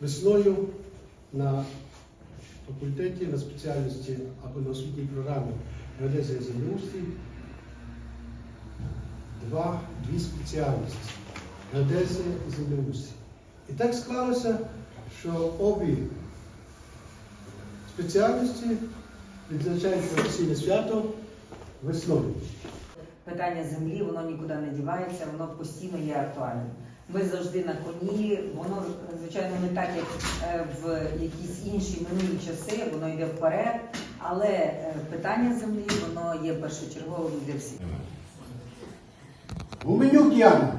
Весною на факультеті на спеціальності або на освітній програмі геодезія землеустрій два, дві спеціальності геодезія і землеустрій. І так склалося, що обі спеціальності відзначають професійне свято весною. Питання землі, воно нікуди не дівається, воно постійно є актуальним. Ми завжди на коні, воно, звичайно, не так, як е, в якісь інші минулі часи, воно йде вперед, але е, питання землі, воно є першочерговим для всіх. Гуменюк Яна.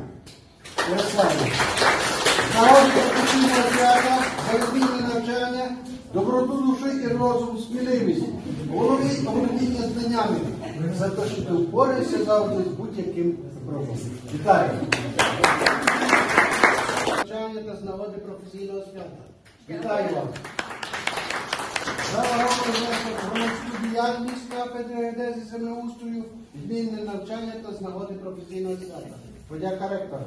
Ярославна. Нагоді професійного навчання, доброту душі і розум, сміливість, голові володіння знаннями, за те, що ти впораєшся завжди з будь-яким проблемом. Вітаю! Навчання та з нагоди професійного свята. Вітаю вас! За громадську діяльність кафедри геодезії землеустрою, змінне навчання та з нагоди професійного свята. Подяка ректора.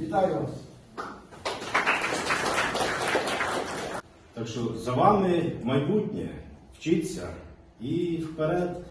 Вітаю вас. Так що за вами майбутнє, вчіться і вперед.